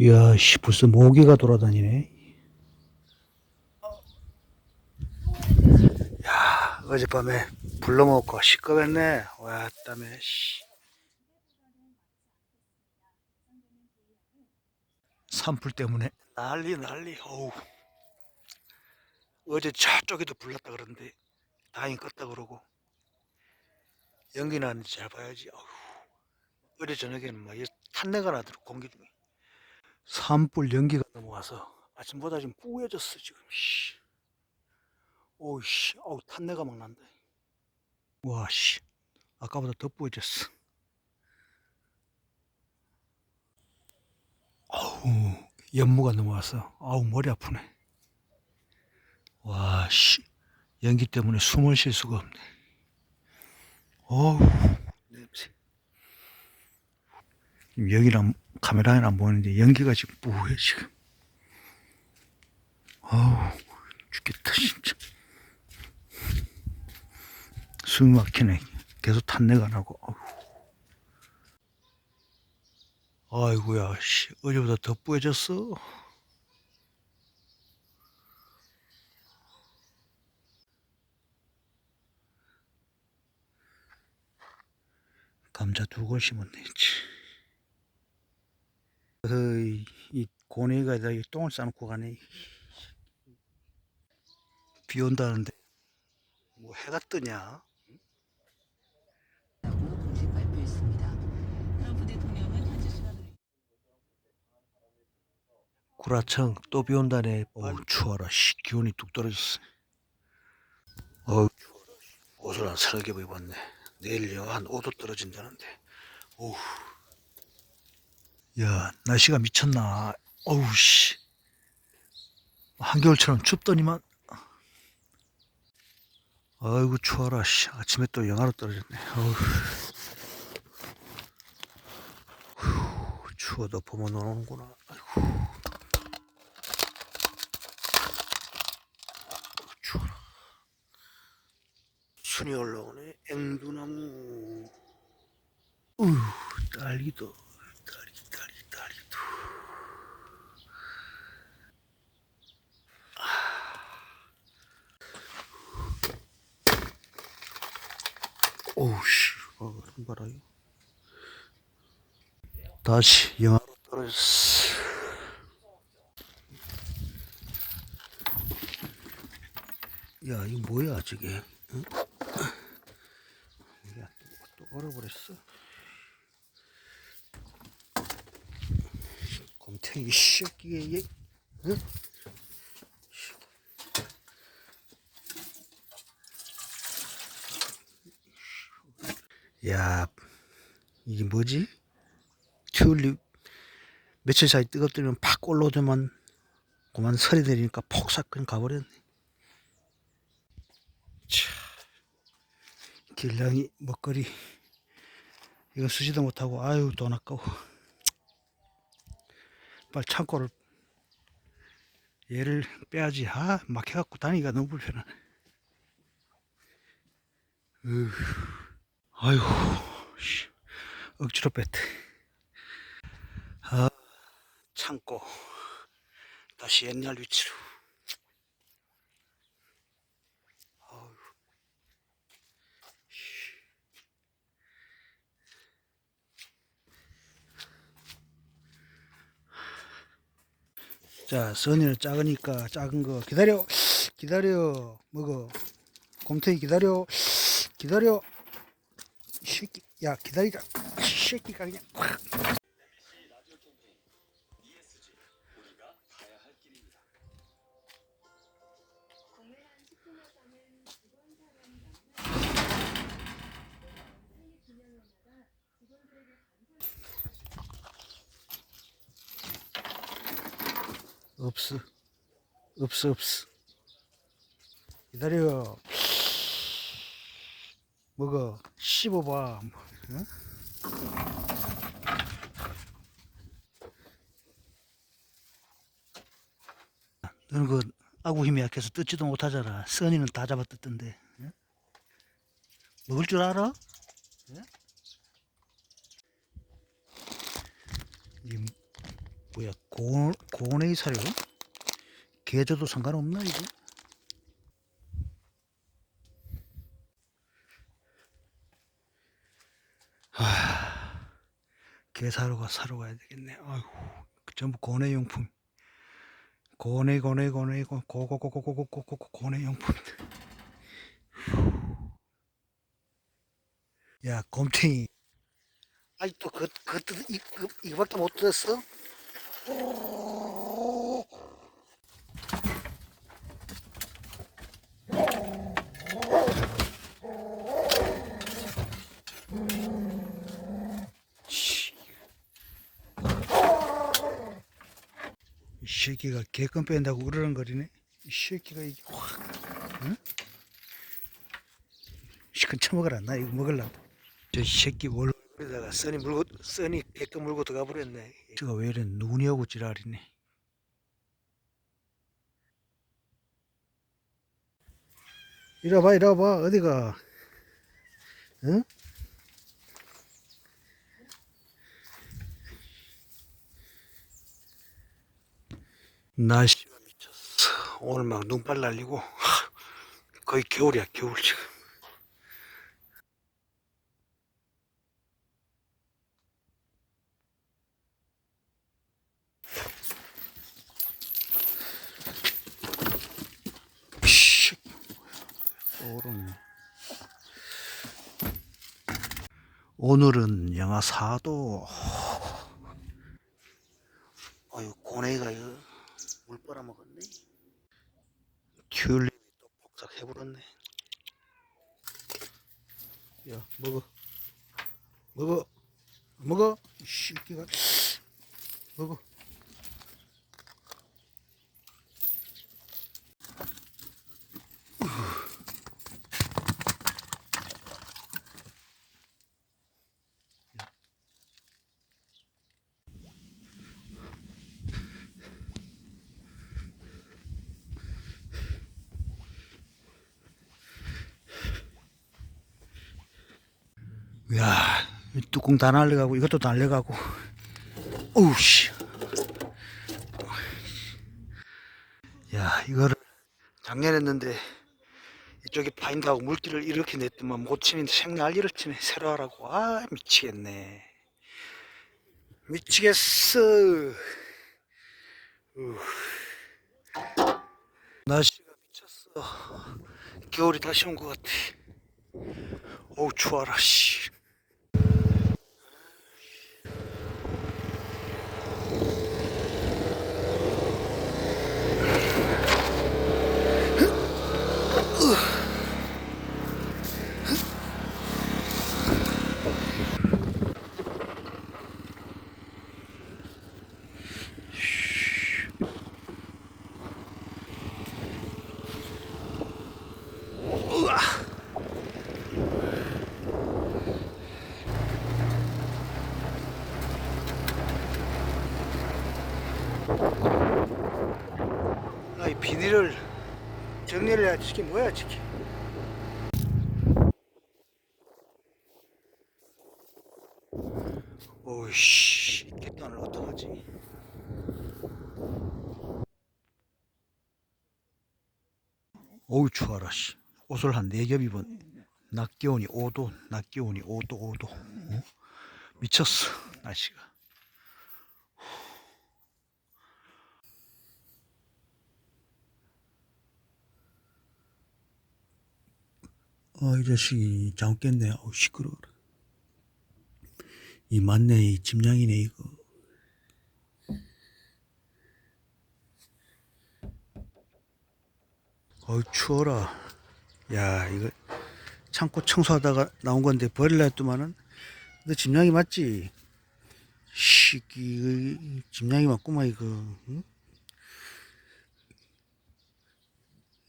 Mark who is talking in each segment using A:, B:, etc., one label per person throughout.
A: 이야, 씨, 벌써 모기가 돌아다니네. 야, 어젯밤에 불러먹고 시끄럽네. 와, 땀에, 씨. 산불 때문에 난리, 난리, 어우. 어제 저쪽에도 불났다 그러는데, 다행히 껐다 그러고. 연기 나는지 잘 봐야지. 어휴. 어제 저녁에는 막 탄내가 나더라고, 공기 중에. 산불 연기가 넘어와서 아침보다 좀 뿌얘졌어 지금. 씨. 오이씨. 어우 탄내가 막 난다. 와씨. 아까보다 더 뿌얘졌어. 아우 연무가 넘어와서 아우 머리 아프네. 와씨. 연기 때문에 숨을 쉴 수가 없네. 어우 냄새. 지금 여기랑 카메라에는 안 보이는데 연기가 지금 뿌해 지금. 아우 죽겠다 진짜. 숨이 막히네. 계속 탄내가 나고 아우. 아이고야 씨. 어제보다 더 뿌해졌어. 감자 두 걸 심었네 치. 어이, 이 고뇌가 다 똥을 싸놓고 가네. 비 온다는데 뭐 해가 뜨냐?
B: 공식 발표했습니다. 트럼프 대통령은 현지 시간으로
A: 구라청 또 비 온다네. 어우 추워라. 씨, 기온이 뚝 떨어졌어. 어우 추워라. 씨. 옷을 안 서럽게 입었네. 내일 영하 한 5도 떨어진다는데. 어우. 야 날씨가 미쳤나. 어우 씨. 한겨울처럼 춥더니만. 아이고 추워라. 씨. 아침에 또 영하로 떨어졌네. 어우. 후, 추워도 봄은 오는구나. 아이고. 추워라. 순이 올라오네. 앵두나무. 우유, 딸기도, 딸기, 딸기, 딸기도. 오우, 씨. 봐라요. 다시 영하로 떨어졌어. 야, 이거 뭐야, 저게? 응? 야, 또, 또 얼어버렸어. 곰탱이 새끼에, 얘, 응? 야, 이게 뭐지? 튤립 며칠 사이 뜨겁더니 팍 올라오더만 그만 설이 내리니까 폭삭 그냥 가버렸네. 차, 길냥이 먹거리 이거 쓰지도 못하고 아유 돈 아까워. 빨리 창고를 얘를 빼야지. 아 막혀갖고 다니기가 너무 불편하네. 으, 씨, 억지로 뺐대. 아, 창고 다시 옛날 위치로. 자, 선이는 작으니까 작은 거 기다려, 기다려, 먹어. 곰탱이 기다려, 기다려. 야 기다리자. 이 새끼가 그냥 확. 없어. 없어, 없어. 기다려. 먹어. 씹어봐. 응? 너는 그 아구 힘이 약해서 뜯지도 못하잖아. 써니는 다 잡아 뜯던데. 응? 먹을 줄 알아? 응? 이 뭐야 고, 고온의 사료? 개줘도 상관없나 이거? 개 사러 가 사러 가야 되겠네. 아이고, 전부 고내 용품. 고내 고내 고내 고 고고고고고고고 고내 용품. 야, 곰탱이. 아직도 그, 그, 뜻- 이, 그, 이거밖에 못 들었어? 씨. 이 새끼가 개껌 뺀다고 으르렁거리네. 이 새끼가 이게 확, 응? 시큰 처먹으라. 나 이거 먹을라. 저 새끼 월급에다가 써니 물고, 써니 개껌 물고 들어가 버렸네. 저가 왜 이래 눈이 오고 지랄이네. 이리 와봐, 이리 와봐. 어디가? 응? 날씨가 미쳤어. 오늘 막 눈발 날리고 하, 거의 겨울이야 겨울 지금. 오늘은 영하 4도. 아유 고뇌가 이거 물 빨아먹었네. 튤립이 또 복삭해버렸네. 야. 먹어. 먹어. 이 새끼가. 먹어. 야, 이 뚜껑 다 날려가고 이것도 날려가고. 어우 씨. 야, 이거를 작년에 했는데 이쪽에 파인다고 물기를 이렇게 냈더만 못 치면 생난리를 치네. 새로 하라고. 아, 미치겠네. 미치겠어. 우. 날씨가 미쳤어. 겨울이 다시 온 것 같아. 어우 추워라 씨. 아이 비닐을 이게 뭐야 지금 오이씨 객단을 어떡하지. 어우 추워라 씨. 옷을 한 네 겹 입은 낮 기온이 5도 낮 기온이 5도 5도. 어? 미쳤어 날씨가 어, 이 자식이 잠 깼네. 어우, 시끄러워라. 이 맞네, 이 짐냥이네, 이거. 어우, 추워라. 야, 이거 창고 청소하다가 나온 건데 버릴라 했더만은, 너 짐냥이 맞지? 시기, 짐냥이 맞구만, 이거. 응?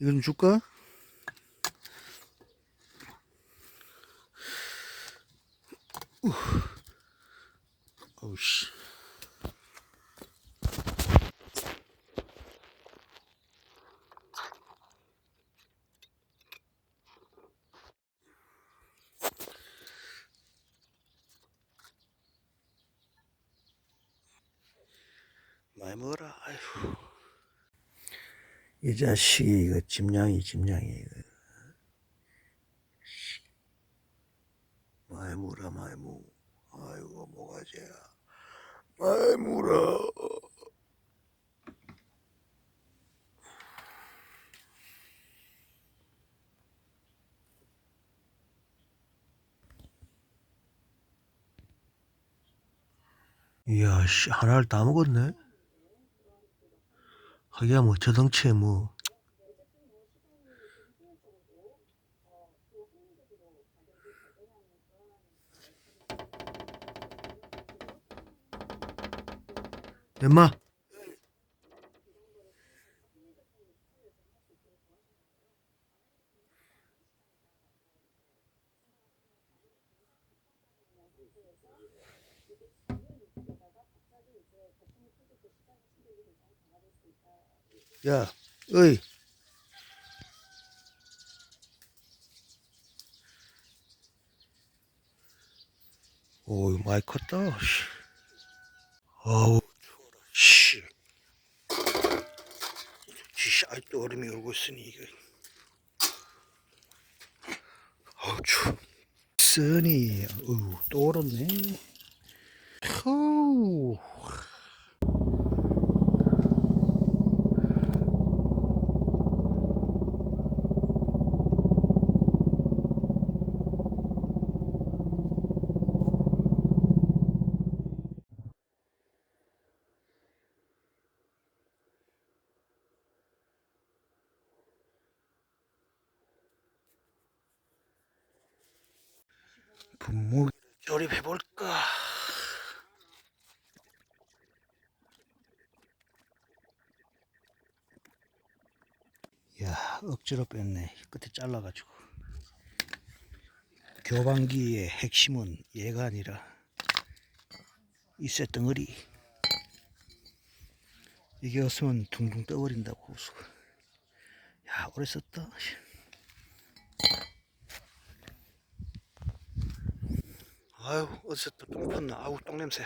A: 좀 줄까? 어우 씨. 많이 먹어라. 아휴. 이 자식이 이거 짐냥이 짐냥이 이거. 많이 물어 많이 무. 아이고 뭐가지야. 많이 물어. 이야, 씨, 하나를 다 먹었네. 하기야 뭐, 저 덩치에 뭐. 엄마. 야, 어이. 오, 이 씨, 아직도 얼음이 얼고 있으니, 이거. 아우, 추워. 쓰니, 어우, 또 얼었네. 후. 분무기를 조립해볼까? 야, 억지로 뺐네. 끝에 잘라가지고. 교반기의 핵심은 얘가 아니라 이 쇳덩어리. 이게 없으면 둥둥 떠버린다고. 야, 오래 썼다. 아유 어디서 또 똥 폈나. 아우 똥냄새